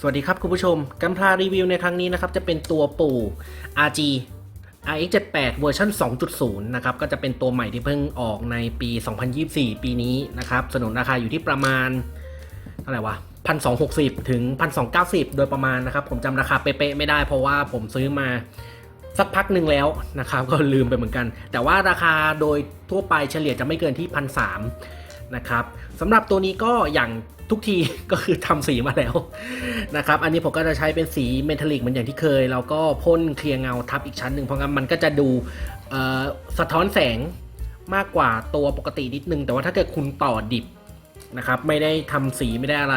สวัสดีครับคุณผู้ชม กัมพลารีวิวในครั้งนี้นะครับ จะเป็นตัวปู่ RG RX 78 เวอร์ชัน2.0 นะครับ ก็จะเป็นตัวใหม่ที่เพิ่งออกในปี 2024 ปีนี้นะครับ สนุนราคาอยู่ที่ประมาณเท่าไหร่วะ1,260 ถึง 1,290 โดยประมาณนะครับ ผมจำราคาเป๊ะๆไม่ได้เพราะว่าผมซื้อมาสักพักหนึ่งแล้วนะครับ ก็ลืมไปเหมือนกัน แต่ว่าราคาโดยทั่วไปเฉลี่ยจะไม่เกินที่1,300 นะครับสำหรับตัวนี้ก็อย่างทุกทีก็คือทำสีมาแล้วนะครับ อันนี้ผมก็จะใช้เป็นสีเมทัลลิกเหมือนอย่างที่เคย แล้วก็พ่นเคลียร์เงาทับอีกชั้นหนึ่งเพราะงั้นมันก็จะดูสะท้อนแสงมากกว่าตัวปกตินิดนึง แต่ว่าถ้าเกิดคุณต่อดิบนะครับไม่ได้ทำสีไม่ได้อะไร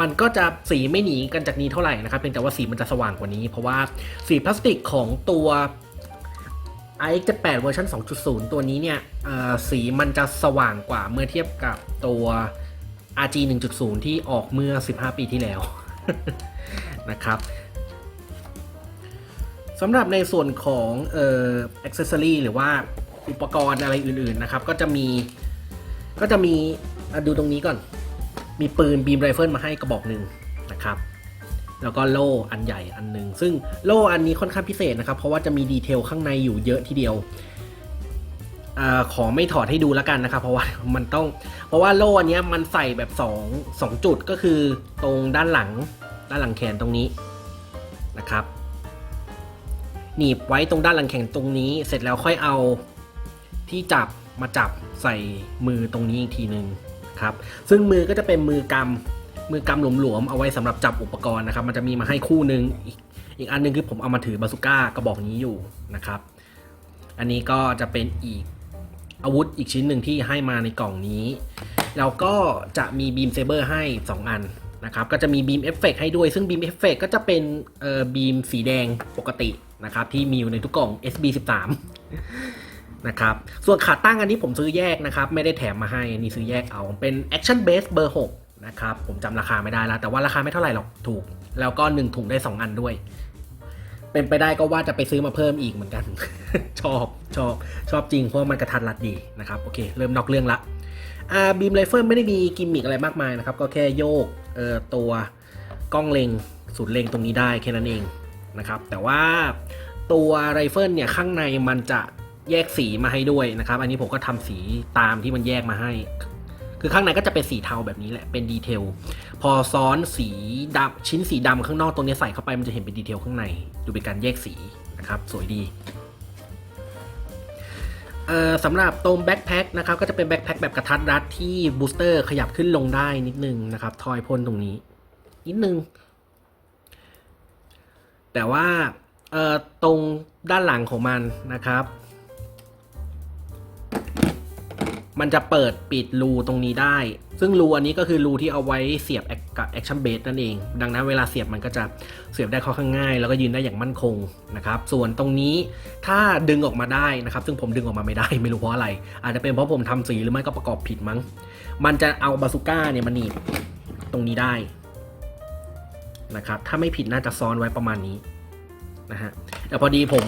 มันก็จะสีไม่หนีกันจากนี้เท่าไหร่นะครับเพียงแต่ว่าสีมันจะสว่างกว่านี้ เพราะว่าสีพลาสติกของตัว iX 8เวอร์ชัน2.0 ตัวนี้เนี่ยสีมันจะสว่างกว่าเมื่อเทียบกับตัว RG 1.0 ที่ออกเมื่อ 15 ปีที่แล้วนะครับสำหรับในส่วนของเอ่อ accessory หรือว่าอุปกรณ์อะไรอื่นๆนะครับ ก็จะมีก็จะมีดูตรงนี้ก่อน มีปืนบีมไรเฟิลมาให้กระบอกหนึ่งนะครับ แล้วก็โล่อันใหญ่อันหนึ่งซึ่งโล่อันนี้ค่อนข้างพิเศษนะครับ เพราะว่าจะมีดีเทลข้างในอยู่เยอะทีเดียวอขอไม่ถอดให้ดูแล้วกันนะครับ เพราะว่ามันต้อง เพราะว่าโล่อันนี้มันใส่แบบ2 2จุดก็คือตรงด้านหลังด้านหลังแขนตรงนี้นะครับ หนีบไว้ตรงด้านหลังแขนตรงนี้ เสร็จแล้วค่อยเอาที่จับมาจับใส่มือตรงนี้อีกทีหนึ่งครับ ซึ่งมือก็จะเป็นมือกำ มือกำหลวมๆเอาไว้สำหรับจับอุปกรณ์นะครับ มันจะมีมาให้คู่หนึ่งอีกอีกอันหนึงคือผมเอามาถือบาสุก้ากระบอกนี้อยู่นะครับ อันนี้ก็จะเป็นอีกอาวุธอีกชิ้นหนึ่งที่ให้มาในกล่องนี้ แล้วก็จะมีบีมเซเบอร์ให้ 2 อันนะครับ ก็จะมีบีมเอฟเฟกให้ด้วย ซึ่งบีมเอฟเฟกก็จะเป็นเอ่อบีมสีแดงปกตินะครับ ที่มีอยู่ในทุกกล่อง SB13 นะครับ ส่วนขาตั้งอันนี้ผมซื้อแยกนะครับ ไม่ได้แถมมาให้อันนี้ซื้อแยกเอา เป็น Action Base เบอร์ 6 นะครับ ผมจำราคาไม่ได้แล้ว แต่ว่าราคาไม่เท่าไหร่หรอกถูก แล้วก็1ถุงได้ 2 อันด้วย เป็นไปได้ก็ว่าจะไปซื้อมาเพิ่มอีกเหมือนกัน ชอบชอบชอบจริงเพราะว่ามันกระทัดรัดดีนะครับโอเค เริ่มนอกเรื่องละอ่าบีมไรเฟิลไม่ได้มีกิมมิกอะไรมากมายนะครับ ก็แค่โยกเอ่อตัวกล้องเล็งสูตรเล็งตรงนี้ได้แค่นั้นเองนะครับ แต่ว่าตัวไรเฟิลเนี่ยข้างในมันจะแยกสีมาให้ด้วยนะครับ อันนี้ผมก็ทำสีตามที่มันแยกมาให้ คือข้างในก็จะเป็นสีเทาแบบนี้แหละ เป็นดีเทล พอซ้อนสีดำชิ้นสีดำข้างนอกตรงนี้ใส่เข้าไปมันจะเห็นเป็นดีเทลข้างใน ดูเป็นการแยกสีนะครับ สวยดีสำหรับตรงแบ็คแพ็คนะครับก็จะเป็นแบ็คแพ็คแบบกระทัดรัดที่บูสเตอร์ขยับขึ้นลงได้นิดนึงนะครับ ทอยพ่นตรงนี้ นิดนึง แต่ว่าตรงด้านหลังของมันนะครับ มันจะเปิดปิดรูตรงนี้ได้ ซึ่งรูอันนี้ก็คือรูที่เอาไว้เสียบกับแอคชั่นเบสนั่นเอง ดังนั้นเวลาเสียบมันก็จะเสียบได้ค่อนข้างง่าย แล้วก็ยืนได้อย่างมั่นคงนะครับ ส่วนตรงนี้ถ้าดึงออกมาได้นะครับ ซึ่งผมดึงออกมาไม่ได้ไม่รู้เพราะอะไร อาจจะเป็นเพราะผมทำสีหรือไม่ก็ประกอบผิดมั้ง มันจะเอาบาซูก้าเนี่ยมาหนีบตรงนี้ได้นะครับ ถ้าไม่ผิดน่าจะซ้อนไว้ประมาณนี้นะฮะแต่พอดีผม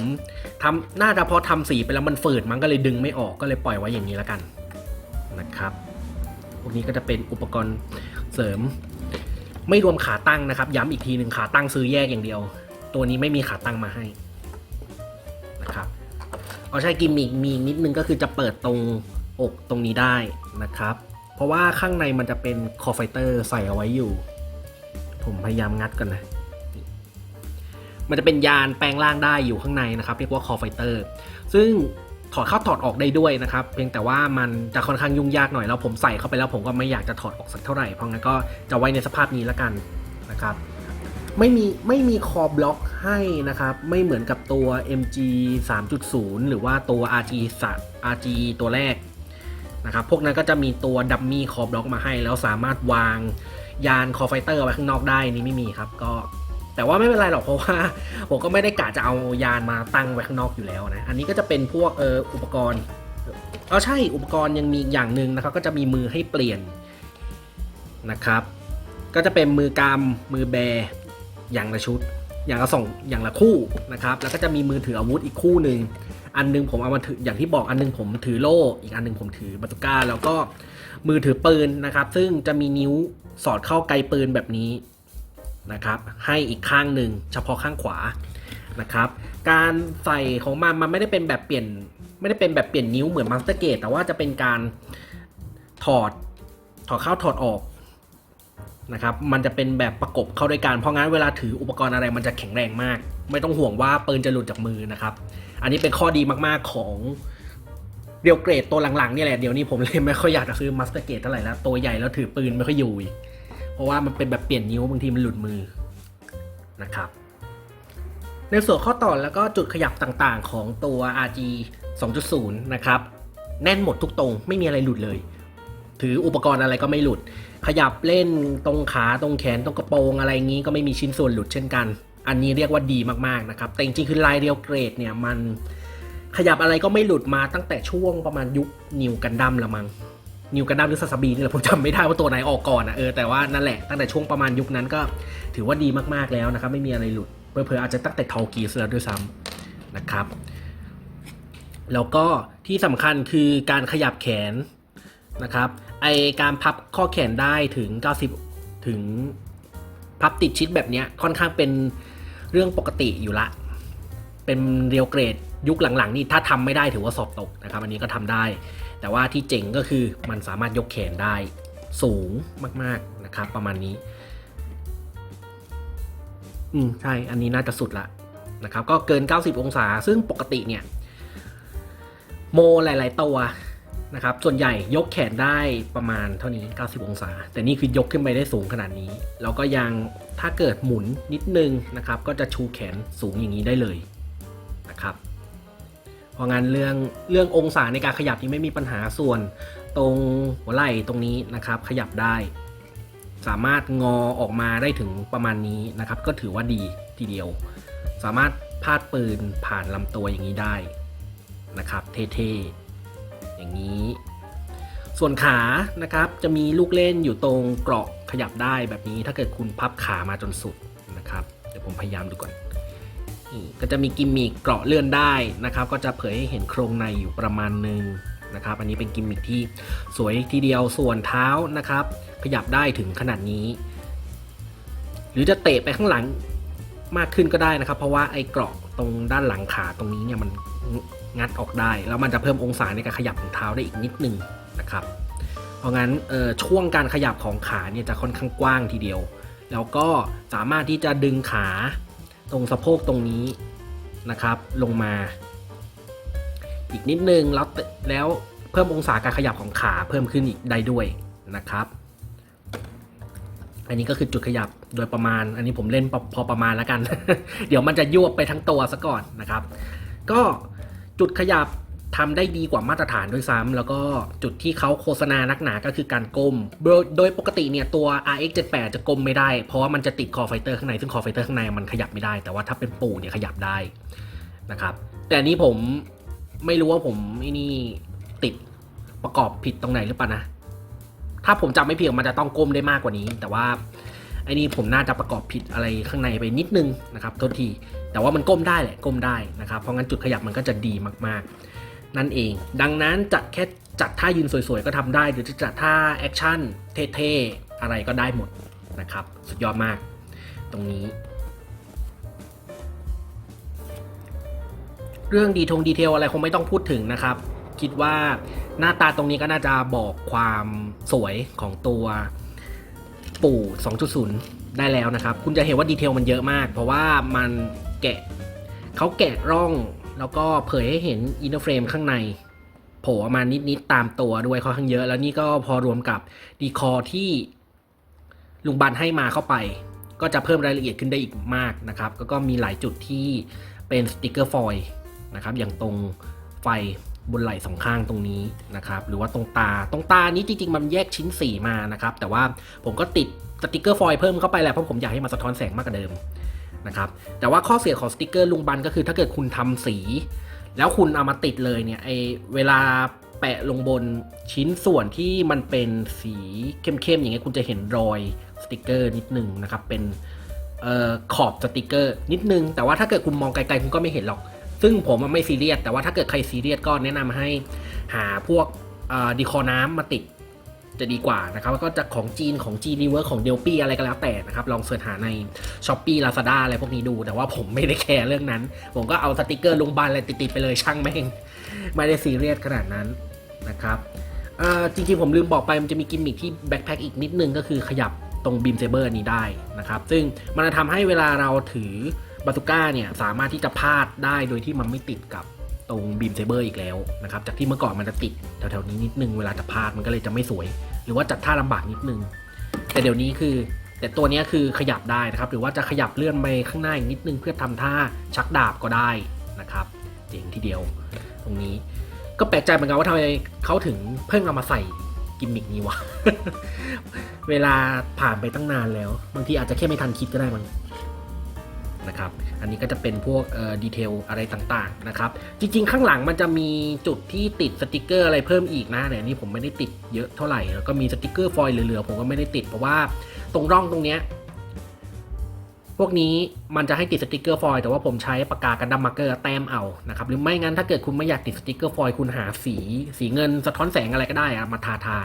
ทำน่าจะพอทำสีไปแล้วมันฝืดมันก็เลยดึงไม่ออกก็เลยปล่อยไว้อย่างนี้แล้วกัน นะครับ พวกนี้ก็จะเป็นอุปกรณ์เสริม ไม่รวมขาตั้งนะครับ ย้ำอีกทีหนึ่งขาตั้งซื้อแยกอย่างเดียว ตัวนี้ไม่มีขาตั้งมาให้นะครับเอาใช่กิมมิกมีนิดนึงก็คือจะเปิดตรงอกตรงนี้ได้นะครับ เพราะว่าข้างในมันจะเป็นคอไฟเตอร์ใส่เอาไว้อยู่ ผมพยายามงัดกันนะมันจะเป็นยานแปลงร่างได้อยู่ข้างในนะครับ เรียกว่าคอไฟเตอร์ ซึ่ง ถอดเข้าถอดออกได้ด้วยนะครับ เพียงแต่ว่ามันจะค่อนข้างยุ่งยากหน่อยแล้วผมใส่เข้าไปแล้วผมก็ไม่อยากจะถอดออกสักเท่าไหร่เพราะงั้นก็จะไว้ในสภาพนี้ล้วกันนะครับไม่มีไม่มีคอบล็อกให้นะครับ ไม่เหมือนกับตัว MG 3.0 หรือว่าตัว RG 3 RG ตัวแรกนะครับ พวกนั้นก็จะมีตัวดัมมี่คอบล็อกมาให้ แล้วสามารถวางยานคอไฟเตอร์ไว้ข้างนอกได้นี่ไม่มีครับ ก็ แต่ว่าไม่เป็นไรหรอกเพราะว่าผมก็ไม่ได้กะจะเอายานมาตั้งไว้ข้างนอกอยู่แล้วนะ อันนี้ก็จะเป็นพวกเอออุปกรณ์เออใช่อุปกรณ์ยังมีอีกอย่างหนึ่งนะครับก็จะมีมือให้เปลี่ยนนะครับ ก็จะเป็นมือกำมือแบอย่างละชุด อย่างละสองอย่างละคู่นะครับ แล้วก็จะมีมือถืออาวุธอีกคู่หนึ่งอันหนึงผมเอามาถืออย่างที่บอกอันหนึงผมถือโล่อีกอันหนึงผมถือบาตูก้า แล้วก็มือถือปืนนะครับ ซึ่งจะมีนิ้วสอดเข้าไกลปืนแบบนี้ นะครับให้อีกข้างหนึ่งเฉพาะข้างขวานะครับการใส่ของมันมันไม่ได้เป็นแบบเปลี่ยนไม่ได้เป็นแบบเปลี่ยนนิ้วเหมือนมาสเตอร์เกตแต่ว่าจะเป็นการถอดถอดเข้าถอดออกนะครับมันจะเป็นแบบประกบเข้าด้วยกันเพราะงั้นเวลาถืออุปกรณ์อะไรมันจะแข็งแรงมาก ไม่ต้องห่วงว่าปืนจะหลุดจากมือนะครับ อันนี้เป็นข้อดีมากๆของเรียวเกรดตัวหลังๆนี่แหละเดี๋ยวนี้ผมเลยไม่ค่อยอยากจะซื้อมาสเตอร์เกตเท่าไหร่แล้วตัวใหญ่แล้วถือปืนไม่ค่อยอยู่อีก เพราะว่ามันเป็นแบบเปลี่ยนนิ้วบางทีมันหลุดมือนะครับ ในส่วนข้อต่อแล้วก็จุดขยับต่างๆของตัว RG 2.0 นะครับ แน่นหมดทุกตรงไม่มีอะไรหลุดเลย ถืออุปกรณ์อะไรก็ไม่หลุด ขยับเล่นตรงขาตรงแขนตรงกระโปรงอะไรงี้ก็ไม่มีชิ้นส่วนหลุดเช่นกัน อันนี้เรียกว่าดีมากๆนะครับ แต่จริงๆคือลายเรียวเกรดเนี่ยมันขยับอะไรก็ไม่หลุดมาตั้งแต่ช่วงประมาณยุคนิวกันดั้มละมัง้ง นิวกันดั้มหรือซาซาบีนี่แหละผมจำไม่ได้ว่าตัวไหนออกก่อนอะเออแต่ว่านั่นแหละตั้งแต่ช่วงประมาณยุคนั้นก็ถือว่าดีมากๆแล้วนะครับ ไม่มีอะไรหลุดเผลอๆอาจจะตั้งแต่ทอกีสแล้วด้วยซ้ำนะครับ แล้วก็ที่สำคัญคือการขยับแขนนะครับไอการพับข้อแขนได้ถึง 90 ถึงพับติดชิดแบบเนี้ยค่อนข้างเป็นเรื่องปกติอยู่ละ เป็นเรียวเกรดยุคหลังๆนี่ถ้าทำไม่ได้ถือว่าสอบตกนะครับ อันนี้ก็ทำได้ แต่ว่าที่เจ๋งก็คือมันสามารถยกแขนได้สูงมากๆนะครับ ประมาณนี้ อืมใช่อันนี้น่าจะสุดละนะครับ ก็เกิน 90 องศา ซึ่งปกติเนี่ย โมหลาย ๆ ตัวนะครับ ส่วนใหญ่ยกแขนได้ประมาณเท่านี้ 90 องศา แต่นี่คือยกขึ้นไปได้สูงขนาดนี้ แล้วก็ยังถ้าเกิดหมุนนิดนึงนะครับ ก็จะชูแขนสูงอย่างนี้ได้เลยนะครับ เพราะงั้นเรื่องเรื่ององศาในการขยับนี่ไม่มีปัญหาส่วนตรงหัวไหล่ตรงนี้นะครับ ขยับได้ สามารถงอออกมาได้ถึงประมาณนี้นะครับ ก็ถือว่าดีทีเดียว สามารถพาดปืนผ่านลำตัวอย่างนี้ได้นะครับ เท่ๆอย่างนี้ ส่วนขานะครับจะมีลูกเล่นอยู่ตรงเกราะขยับได้แบบนี้ถ้าเกิดคุณพับขามาจนสุดนะครับ เดี๋ยวผมพยายามดูก่อน ก็จะมีกิมมิคเกราะเลื่อนได้นะครับ ก็จะเผยให้เห็นโครงในอยู่ประมาณหนึ่งนะครับ อันนี้เป็นกิมมิคที่สวยทีเดียวส่วนเท้านะครับ ขยับได้ถึงขนาดนี้ หรือจะเตะไปข้างหลังมากขึ้นก็ได้นะครับ เพราะว่าไอ้เกราะตรงด้านหลังขาตรงนี้เนี่ยมันงัดออกได้ แล้วมันจะเพิ่มองศาในการขยับของเท้าได้อีกนิดนึงนะครับ เพราะงั้นช่วงการขยับของขาเนี่ยจะค่อนข้างกว้างทีเดียว แล้วก็สามารถที่จะดึงขา ตรงสะโพกตรงนี้นะครับ ลงมา อีกนิดนึงแล้วแล้วเพิ่มองศาการขยับของขาเพิ่มขึ้นอีกได้ด้วยนะครับ อันนี้ก็คือจุดขยับโดยประมาณ อันนี้ผมเล่นพอประมาณแล้วกัน เดี๋ยวมันจะยวบไปทั้งตัวซะก่อนนะครับ ก็จุดขยับ ทำได้ดีกว่ามาตรฐานด้วยซ้ำแล้วก็จุดที่เขาโฆษณานักหนาก็คือการก้ม โดยปกติเนี่ยตัว RX 78จะก้มไม่ได้ เพราะว่ามันจะติดคอไฟเตอร์ข้างใน ซึ่งคอไฟเตอร์ข้างในมันขยับไม่ได้ แต่ว่าถ้าเป็นปูเนี่ยขยับได้นะครับ แต่อันนี้ผมไม่รู้ว่าผมไอ้นี่ติดประกอบผิดตรงไหนหรือเปล่านะ ถ้าผมจำไม่ผิดมันจะต้องก้มได้มากกว่านี้ แต่ว่าไอ้นี่ผมน่าจะประกอบผิดอะไรข้างในไปนิดนึงนะครับโทษที แต่ว่ามันก้มได้แหละก้มได้นะครับ เพราะงั้นจุดขยับมันก็จะดีมากๆ นั่นเอง ดังนั้นจัดแค่จัดท่ายืนสวยๆ ก็ทำได้ หรือจะจัดท่าแอคชั่นเท่ๆ อะไรก็ได้หมดนะครับ สุดยอดมาก ตรงนี้ เรื่องดีทงดีเทลอะไรคงไม่ต้องพูดถึงนะครับ คิดว่าหน้าตาตรงนี้ก็น่าจะบอกความสวยของตัวปู่ 2.0 ได้แล้วนะครับ คุณจะเห็นว่าดีเทลมันเยอะมาก เพราะว่ามันแกะเขาแกะร่อง แล้วก็เผยให้เห็นอินเตอร์เฟรมข้างในโผล่ออกมานิด ๆ ตามตัวด้วยค่อนข้างเยอะ แล้วนี่ก็พอรวมกับดีคอที่ลุงบันให้มาเข้าไป ก็จะเพิ่มรายละเอียดขึ้นได้อีกมากนะครับแล้วก็มีหลายจุดที่เป็นสติกเกอร์ฟอยล์นะครับ อย่างตรงไฟบนไหล่สองข้างตรงนี้นะครับ หรือว่าตรงตา ตรงตานี้จริง ๆ มันแยกชิ้นสีมานะครับ แต่ว่าผมก็ติดสติกเกอร์ฟอยล์เพิ่มเข้าไปแหละ เพราะผมอยากให้มันสะท้อนแสงมากกว่าเดิม นะครับแต่ว่าข้อเสียของสติกเกอร์ลุงบันก็คือถ้าเกิดคุณทำสี แล้วคุณเอามาติดเลยเนี่ยไอเวลาแปะลงบนชิ้นส่วนที่มันเป็นสีเข้มๆอย่างเงี้ยคุณจะเห็นรอยสติกเกอร์นิดนึงนะครับเป็นออขอบสติกเกอร์นิดนึง แต่ว่าถ้าเกิดคุณมองไกลๆคุณก็ไม่เห็นหรอก ซึ่งผมไม่ซีเรียสแต่ว่าถ้าเกิดใครซีเรียสก็แนะนำให้หาพวกดีคอน้ำมาติด จะดีกว่านะครับแล้วก็จะของจีนของจีนรีเวิร์ของเดลปี้อะไรก็แล้วแต่นะครับลองเสิร์ชหาใน s h อ p e e Lazada อะไรพวกนี้ดู แต่ว่าผมไม่ได้แคร์เรื่องนั้น ผมก็เอาสติกเกอร์ลงบานอะไรติดๆไปเลยช่างแม่งไม่ได้ซีเรียสขนาดนั้นนะครับจริงๆผมลืมบอกไปมันจะมีกิมมิคที่แบ็คแพคอีกนิดนึงก็คือขยับตรงบีมเซเบอร์นี้ได้นะครับซึ่งมันจะทำให้เวลาเราถือบาซูก้าเนี่ยสามารถที่จะพาดได้โดยที่มันไม่ติดกับ ตรงบีมเซเบอร์อีกแล้วนะครับจากที่เมื่อก่อนมันจะติดแถวๆนี้นิดนึงเวลาจะพาดมันก็เลยจะไม่สวย หรือว่าจัดท่าลำบากนิดนึง แต่เดี๋ยวนี้คือ แต่ตัวนี้คือขยับได้นะครับ หรือว่าจะขยับเลื่อนไปข้างหน้าอีกนิดนึงเพื่อทำท่าชักดาบก็ได้นะครับเจ๋งทีเดียว ตรงนี้ ก็แปลกใจเหมือนกันว่าทำไมเขาถึงเพิ่งเอามาใส่กิมมิกนี้วะเวลาผ่านไปตั้งนานแล้ว บางทีอาจจะแค่ไม่ทันคิดก็ได้มั้ง นะครับ อันนี้ก็จะเป็นพวกดีเทลอะไรต่างๆนะครับ จริงๆ ข้างหลังมันจะมีจุดที่ติดสติกเกอร์อะไรเพิ่มอีกนะเนี่ยอันนี่ผมไม่ได้ติดเยอะเท่าไหร่ แล้วก็มีสติกเกอร์ฟอยล์เหลือๆ ผมก็ไม่ได้ติดเพราะว่าตรงร่องตรงเนี้ยพวกนี้มันจะให้ติดสติกเกอร์ฟอยล์แต่ว่าผมใช้ปากกากันดัมมาร์กเกอร์แต้มเอานะครับหรือไม่งั้นถ้าเกิดคุณไม่อยากติดสติกเกอร์ฟอยล์คุณหาสี สีเงินสะท้อนแสงอะไรก็ได้อะมาทาทา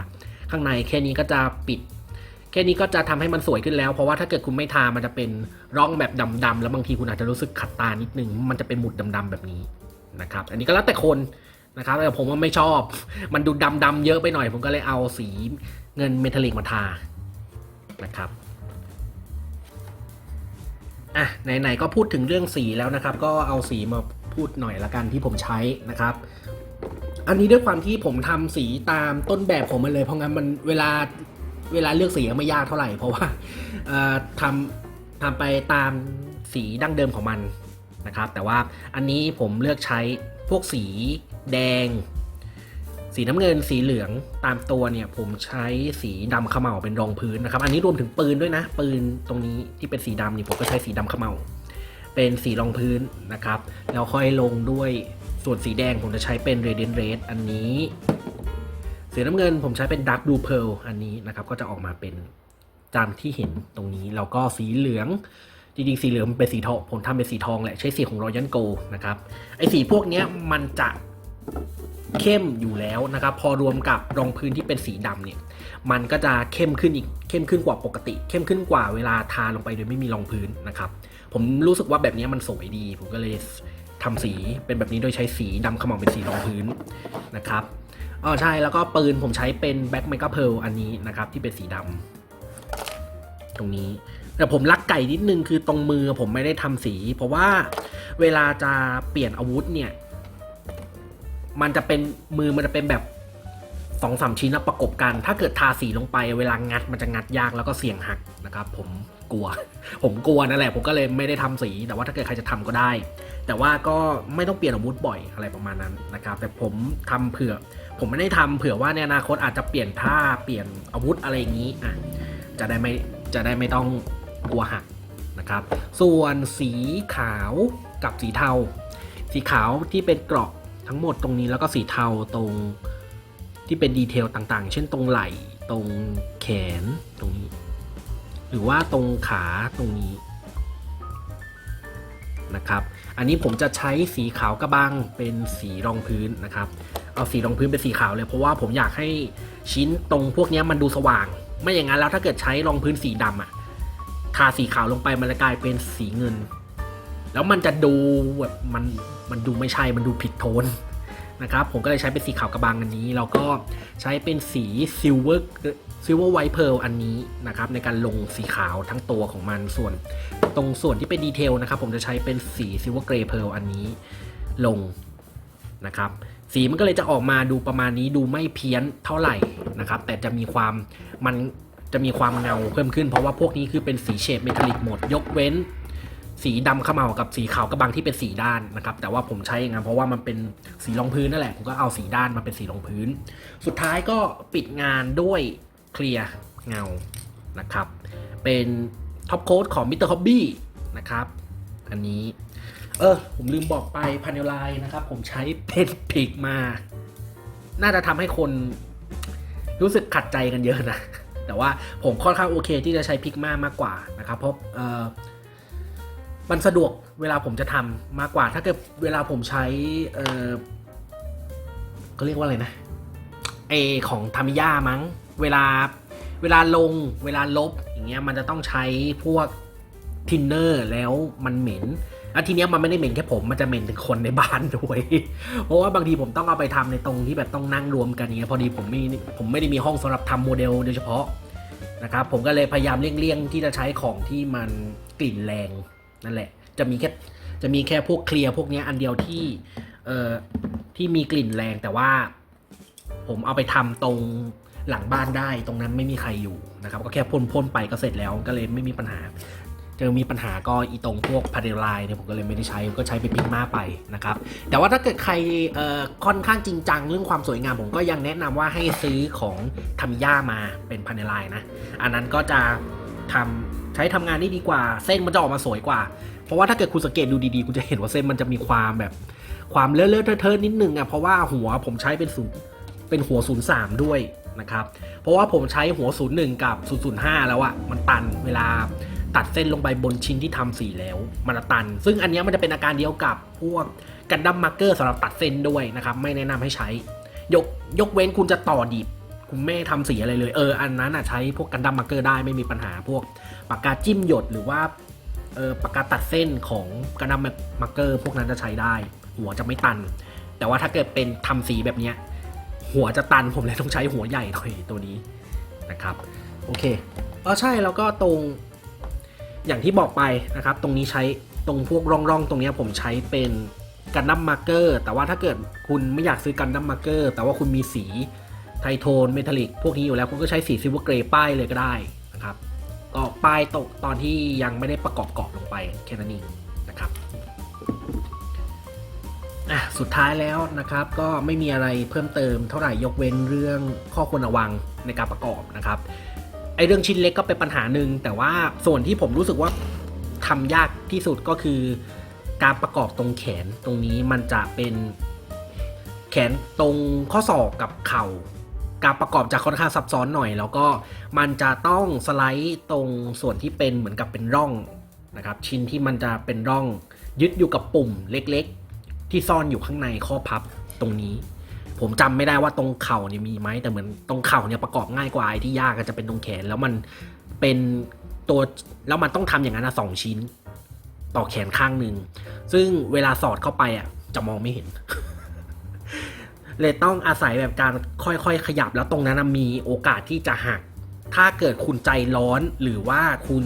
ข้างในแค่นี้ก็จะปิด แค่นี้ก็จะทำให้มันสวยขึ้นแล้ว เพราะว่าถ้าเกิดคุณไม่ทา มันจะเป็นร่องแบบดำๆแล้วบางทีคุณอาจจะรู้สึกขัดตานิดนึง มันจะเป็นหมุดดำๆแบบนี้นะครับ อันนี้ก็แล้วแต่คนนะครับ แต่ผมว่าไม่ชอบ มันดูดำๆเยอะไปหน่อย ผมก็เลยเอาสีเงินเมทัลลิกมาทา นะครับ อะ ไหนๆ ก็พูดถึงเรื่องสีแล้วนะครับ ก็เอาสีมาพูดหน่อยละกันที่ผมใช้นะครับอันนี้ด้วยความที่ผมทำสีตามต้นแบบผมมาเลย เพราะงั้นมันเวลา เวลาเลือกสีไม่ยากเท่าไหร่ เพราะว่าทำทำไปตามสีดั้งเดิมของมันนะครับ แต่ว่าอันนี้ผมเลือกใช้พวกสีแดง สีน้ำเงินสีเหลืองตามตัวเนี่ย ผมใช้สีดำเขม่าเป็นรองพื้นนะครับ อันนี้รวมถึงปืนด้วยนะ ปืนตรงนี้ที่เป็นสีดำนี่ผมก็ใช้สีดำเขม่าเป็นสีรองพื้นนะครับ แล้วค่อยลงด้วยส่วนสีแดงผมจะใช้เป็น Radiant Red อันนี้ สีน้ำเงินผมใช้เป็น Dark Blue Pearl อันนี้นะครับก็จะออกมาเป็นจามที่เห็นตรงนี้แล้วก็สีเหลืองจริงๆสีเหลืองมันเป็นสีทองผมทำเป็นสีทองแหละใช้สีของ Royal Gold นะครับไอสีพวกนี้มันจะเข้มอยู่แล้วนะครับ พอรวมกับรองพื้นที่เป็นสีดำเนี่ย มันก็จะเข้มขึ้นอีกเข้มขึ้นกว่าปกติ เข้มขึ้นกว่าเวลาทาลงไปโดยไม่มีรองพื้นนะครับ ผมรู้สึกว่าแบบนี้มันสวยดี ผมก็เลยทำสีเป็นแบบนี้โดยใช้สีดำขม่าเป็นสีรองพื้นนะครับ อ๋อใช่แล้วก็ปืนผมใช้เป็นแบ็ k เมกาเพลอันนี้นะครับ ที่เป็นสีดำตรงนี้ แต่ผมรักไก่นิดนึงคือตรงมือผมไม่ได้ทำสี เพราะว่าเวลาจะเปลี่ยนอาวุธเนี่ย มันจะเป็นมือมันจะเป็นแบบสองสามชิ้นนะประกบกัน ถ้าเกิดทาสีลงไปเวลางัดมันจะงัดยากแล้วก็เสี่ยงหักนะครับ ผมกลัว ผมกลัวนั่นแหละ ผมก็เลยไม่ได้ทำสี แต่ว่าถ้าเกิดใครจะทำก็ได้ แต่ว่าก็ไม่ต้องเปลี่ยนอาวุธบ่อยอะไรประมาณนั้นนะครับ แต่ผมทำเผื่อ ผมไม่ได้ทำเผื่อว่าในอนาคตอาจจะเปลี่ยนท่าเปลี่ยนอาวุธอะไรอย่างนี้อะจะได้ไม่จะได้ไม่ต้องกลัวหักนะครับ ส่วนสีขาวกับสีเทา สีขาวที่เป็นเกราะทั้งหมดตรงนี้แล้วก็สีเทาตรงที่เป็นดีเทลต่างๆ เช่นตรงไหล่ตรงแขนตรงนี้ หรือว่าตรงขาตรงนี้นะครับ อันนี้ผมจะใช้สีขาวกระบังเป็นสีรองพื้นนะครับ เอาสีรองพื้นเป็นสีขาวเลย เพราะว่าผมอยากให้ชิ้นตรงพวกนี้มันดูสว่าง ไม่อย่างนั้นแล้วถ้าเกิดใช้รองพื้นสีดำอะทาสีขาวลงไปมันจะกลายเป็นสีเงิน แล้วมันจะดูแบบมันมันดูไม่ใช่มันดูผิดโทน นะครับ ผมก็เลยใช้เป็นสีขาวกระบังอันนี้ แล้วก็ใช้เป็นสีซิลเวอร์ซิลเวอร์ไวท์เพลอันนี้นะครับในการลงสีขาวทั้งตัวของมันส่วน ตรงส่วนที่เป็นดีเทลนะครับ ผมจะใช้เป็นสีซิลเวอร์เกรย์เพลอันนี้ลงนะครับ สีมันก็เลยจะออกมาดูประมาณนี้ดูไม่เพี้ยนเท่าไหร่นะครับ แต่จะมีความมันจะมีความเงาเพิ่มขึ้นเพราะว่าพวกนี้คือเป็นสีเฉดเมทัลลิกหมด ยกเว้น สีดำขมเหลากับสีขาวกระบังที่เป็นสีด้านนะครับ แต่ว่าผมใช้อย่างนั้นเพราะว่ามันเป็นสีรองพื้นนั่นแหละผมก็เอาสีด้านมาเป็นสีรองพื้น สุดท้ายก็ปิดงานด้วยเคลียร์เงานะครับ เป็นท็อปโค้ดของมิสเตอร์ฮอบบี้นะครับอันนี้เออผมลืมบอกไปพาเนลไลนะครับ ผมใช้เพนพิกมา น่าจะทำให้คนรู้สึกขัดใจกันเยอะนะ แต่ว่าผมค่อนข้างโอเคที่จะใช้พิกมามากกว่านะครับ เพราะเออ มันสะดวกเวลาผมจะทำมากกว่า ถ้าเกิดเวลาผมใช้เออก็เรียกว่าอะไรนะเอของทามิยามั้ง เวลาเวลาลงเวลาลบอย่างเงี้ยมันจะต้องใช้พวกทินเนอร์แล้วมันเหม็นแล้วทีเนี้ยมันไม่ได้เหม็นแค่ผมมันจะเหม็นถึงคนในบ้านด้วย เพราะว่าบางทีผมต้องเอาไปทำในตรงที่แบบต้องนั่งรวมกันอย่างเงี้ยพอดีผมไม่ผมไม่ได้มีห้องสำหรับทำโมเดลโดยเฉพาะนะครับผมก็เลยพยายามเลี่ยงๆที่จะใช้ของที่มันกลิ่นแรง นั่นแหละ จะมีแค่จะมีแค่พวกเคลียร์พวกนี้อันเดียวที่เอ่อที่มีกลิ่นแรงแต่ว่า ผมเอาไปทำตรงหลังบ้านได้ ตรงนั้นไม่มีใครอยู่นะครับ ก็แค่พ่นๆไปก็เสร็จแล้วก็เลยไม่มีปัญหา เจอมีปัญหาก็อีตรงพวกพาเดลไลน์เนี่ยผมก็เลยไม่ได้ใช้ก็ใช้เป็นพิกมาไปนะครับ แต่ว่าถ้าเกิดใครเอ่อค่อนข้างจริงจังเรื่องความสวยงามผมก็ยังแนะนำว่าให้ซื้อของทามิยามาเป็นพาเดลไลน์นะ อันนั้นก็จะ ทำใช้ทำงานได้ดีกว่า เส้นมันจะออกมาสวยกว่า เพราะว่าถ้าเกิดคุณสังเกตดูดีๆคุณจะเห็นว่าเส้นมันจะมีความแบบความเลอะเลอะเทอะนิดนึงอะเพราะว่าหัวผมใช้เป็นศูนย์เป็นหัว03ด้วยนะครับเพราะว่าผมใช้หัว01กับ005แล้วอะมันตันเวลาตัดเส้นลงไปบนชิ้นที่ทำสีแล้วมันจะตัน ซึ่งอันนี้มันจะเป็นอาการเดียวกับพวกกันดั้มมาร์เกอร์สำหรับตัดเส้นด้วยนะครับไม่แนะนำให้ใช้ ยกยกเว้นคุณจะต่อดิบ ไม่ทำสีอะไรเลย เออ อันนั้นอะใช้พวกกันดั้มมาร์เกอร์ได้ไม่มีปัญหาพวกปากกาจิ้มหยดหรือว่าเออปากกาตัดเส้นของกันดั้มมาร์เกอร์พวกนั้นจะใช้ได้ หัวจะไม่ตัน แต่ว่าถ้าเกิดเป็นทำสีแบบเนี้ยหัวจะตันผมเลยต้องใช้หัวใหญ่หน่อยตัวนี้นะครับโอเคเออใช่แล้วก็ตรงอย่างที่บอกไปนะครับ ตรงนี้ใช้ตรงพวกร่องๆ ตรงนี้ผมใช้เป็นกันดั้มมาร์เกอร์แต่ว่าถ้าเกิดคุณไม่อยากซื้อกันดั้มมาร์เกอร์แต่ว่าคุณมีสี ไทโทนเมทัลลิกพวกนี้อยู่แล้วคุณก็ใช้สีซิลเวอร์เกรย์ป้ายเลยก็ได้นะครับ ก็ป้ายตกตอนที่ยังไม่ได้ประกอบกรอบลงไปแค่นั้นเองนะครับอะสุดท้ายแล้วนะครับก็ไม่มีอะไรเพิ่มเติมเท่าไหร่ยกเว้นเรื่องข้อควรระวังในการประกอบนะครับไอเรื่องชิ้นเล็กก็เป็นปัญหาหนึ่งแต่ว่าส่วนที่ผมรู้สึกว่าทำยากที่สุดก็คือ การประกอบตรงแขนตรงนี้มันจะเป็นแขนตรงข้อศอกกับเข่า การประกอบจะค่อนข้างซับซ้อนหน่อย แล้วก็มันจะต้องสไลด์ตรงส่วนที่เป็นเหมือนกับเป็นร่องนะครับ ชิ้นที่มันจะเป็นร่องยึดอยู่กับปุ่มเล็กๆ ที่ซ่อนอยู่ข้างในข้อพับตรงนี้ ผมจำไม่ได้ว่าตรงเข่าเนี่ยมีไหมแต่เหมือนตรงเข่าเนี่ยประกอบง่ายกว่าไอ้ที่ยากก็จะเป็นตรงแขน แล้วมันเป็นตัวแล้วมันต้องทำอย่างนั้นนะสองชิ้น ต่อแขนข้างหนึ่งซึ่งเวลาสอดเข้าไปอะจะมองไม่เห็น เลยต้องอาศัยแบบการค่อยๆ ขยับแล้วตรงนั้นมีโอกาสที่จะหัก ถ้าเกิดคุณใจร้อนหรือว่าคุณ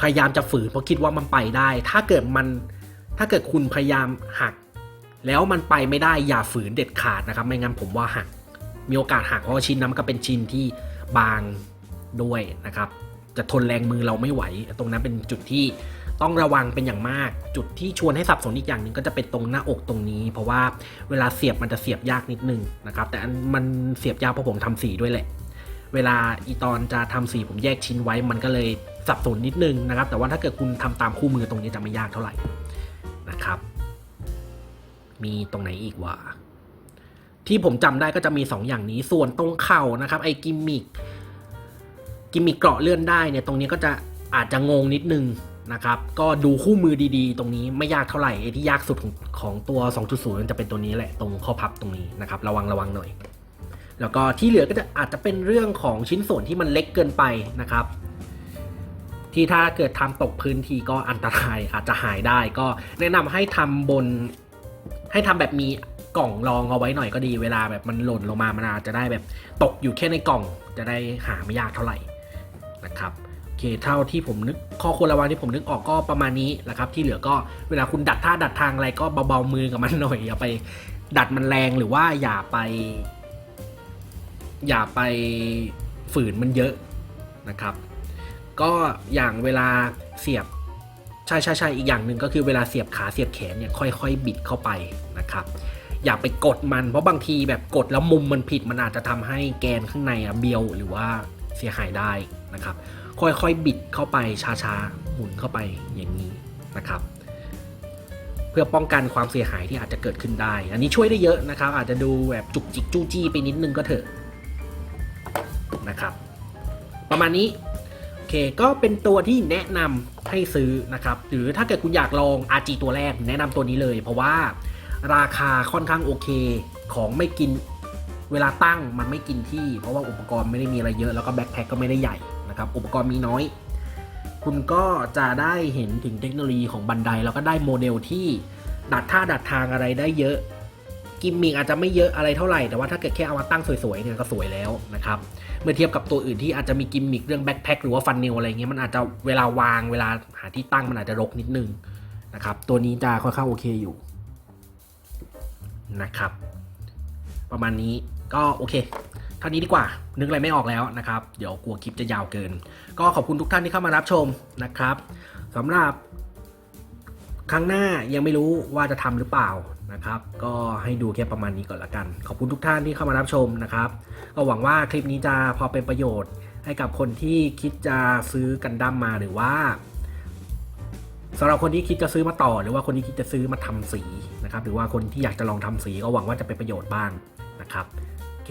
พยายามจะฝืนเพราะคิดว่ามันไปได้ ถ้าเกิดมันถ้าเกิดคุณพยายามหัก แล้วมันไปไม่ได้อย่าฝืนเด็ดขาดนะครับ ไม่งั้นผมว่าหัก มีโอกาสหักเพราะชิ้นนั้นมันก็เป็นชิ้นที่บางด้วยนะครับ จะทนแรงมือเราไม่ไหว ตรงนั้นเป็นจุดที่ ต้องระวังเป็นอย่างมาก จุดที่ชวนให้สับสนอีกอย่างหนึ่งก็จะเป็นตรงหน้าอกตรงนี้ เพราะว่าเวลาเสียบมันจะเสียบยากนิดนึงนะครับ แต่อันมันเสียบยากเพราะผมทำสีด้วยแหละ เวลาอีตอนจะทำสีผมแยกชิ้นไว้ มันก็เลยสับสนนิดนึงนะครับ แต่ว่าถ้าเกิดคุณทำตามคู่มือตรงนี้จะไม่ยากเท่าไหร่นะครับ มีตรงไหนอีกวะที่ผมจำได้ก็จะมี 2 อย่างนี้ส่วนตรงเข่านะครับไอ้กิมมิกกิมมิกเกราะเลื่อนได้เนี่ยตรงนี้ก็จะอาจจะงงนิดนึง นะครับ ก็ดูคู่มือดีๆ ตรงนี้ไม่ยากเท่าไหร่ไอ้ที่ยากสุดของของตัว 2.0 จะเป็นตัวนี้แหละตรงข้อพับตรงนี้นะครับระวังระวังหน่อย แล้วก็ที่เหลือก็จะอาจจะเป็นเรื่องของชิ้นส่วนที่มันเล็กเกินไปนะครับ ที่ถ้าเกิดทำตกพื้นทีก็อันตรายอาจจะหายได้ ก็แนะนำให้ทำบนให้ทำแบบมีกล่องรองเอาไว้หน่อยก็ดี เวลาแบบมันหล่นลงมามันอาจจะได้แบบตกอยู่แค่ในกล่องจะได้หาไม่ยากเท่าไหร่นะครับ เคเท่าที่ผมนึกข้อควรระวังที่ผมนึกออกก็ประมาณนี้แหละครับ ที่เหลือก็เวลาคุณดัดท่าดัดทางอะไรก็เบาๆมือกับมันหน่อยอย่าไปดัดมันแรงหรือว่าอย่าไป อย่าไปฝืนมันเยอะนะครับ ก็อย่างเวลาเสียบใช่ใช่ใช่อีกอย่างหนึ่งก็คือเวลาเสียบขาเสียบแขนเนี่ยค่อยๆ บิดเข้าไปนะครับ อย่าไปกดมันเพราะบางทีแบบกดแล้วมุมมันผิดมันอาจจะทำให้แกนข้างในอะเบียวหรือว่าเสียหายได้นะครับ ค่อยๆ บิดเข้าไปช้าๆ หมุนเข้าไปอย่างนี้นะครับ เพื่อป้องกันความเสียหายที่อาจจะเกิดขึ้นได้ อันนี้ช่วยได้เยอะนะครับ อาจจะดูแบบจุกจิกจู้จี้ไปนิดนึงก็เถอะนะครับ ประมาณนี้โอเคก็เป็นตัวที่แนะนำให้ซื้อนะครับ หรือถ้าเกิดคุณอยากลอง RG ตัวแรกแนะนำตัวนี้เลย เพราะว่าราคาค่อนข้างโอเคของไม่กินเวลาตั้งมันไม่กินที่ เพราะว่าอุปกรณ์ไม่ได้มีอะไรเยอะแล้วก็แบ็คแพ็คก็ไม่ได้ใหญ่ นะครับ อุปกรณ์มีน้อย คุณก็จะได้เห็นถึงเทคโนโลยีของบันได แล้วก็ได้โมเดลที่ดัดท่าดัดทางอะไรได้เยอะ กิมมิกอาจจะไม่เยอะอะไรเท่าไหร่แต่ว่าถ้าเกิดแค่เอามาตั้งสวยๆเนี่ยก็สวยแล้วนะครับเมื่อเทียบกับตัวอื่นที่อาจจะมีกิมมิคเรื่องแบ็คแพคหรือว่าฟันเนลอะไรเงี้ยมันอาจจะเวลาวางเวลาหาที่ตั้งมันอาจจะรกนิดนึงนะครับ ตัวนี้จะค่อนข้างโอเคอยู่นะครับ ประมาณนี้ก็โอเค เท่านี้ดีกว่า นึกอะไรไม่ออกแล้วนะครับ เดี๋ยวกลัวคลิปจะยาวเกิน ก็ขอบคุณทุกท่านที่เข้ามารับชมนะครับสำหรับครั้งหน้ายังไม่รู้ว่าจะทำหรือเปล่านะครับ ก็ให้ดูแค่ประมาณนี้ก่อนละกัน ขอบคุณทุกท่านที่เข้ามารับชมนะครับ ก็หวังว่าคลิปนี้จะพอเป็นประโยชน์ให้กับคนที่คิดจะซื้อกันดั้มมาหรือว่าสำหรับคนที่คิดจะซื้อมาต่อ หรือว่าคนที่คิดจะซื้อมาทำสีนะครับ หรือว่าคนที่อยากจะลองทำสีก็หวังว่าจะเป็นประโยชน์บ้างนะครับโอเค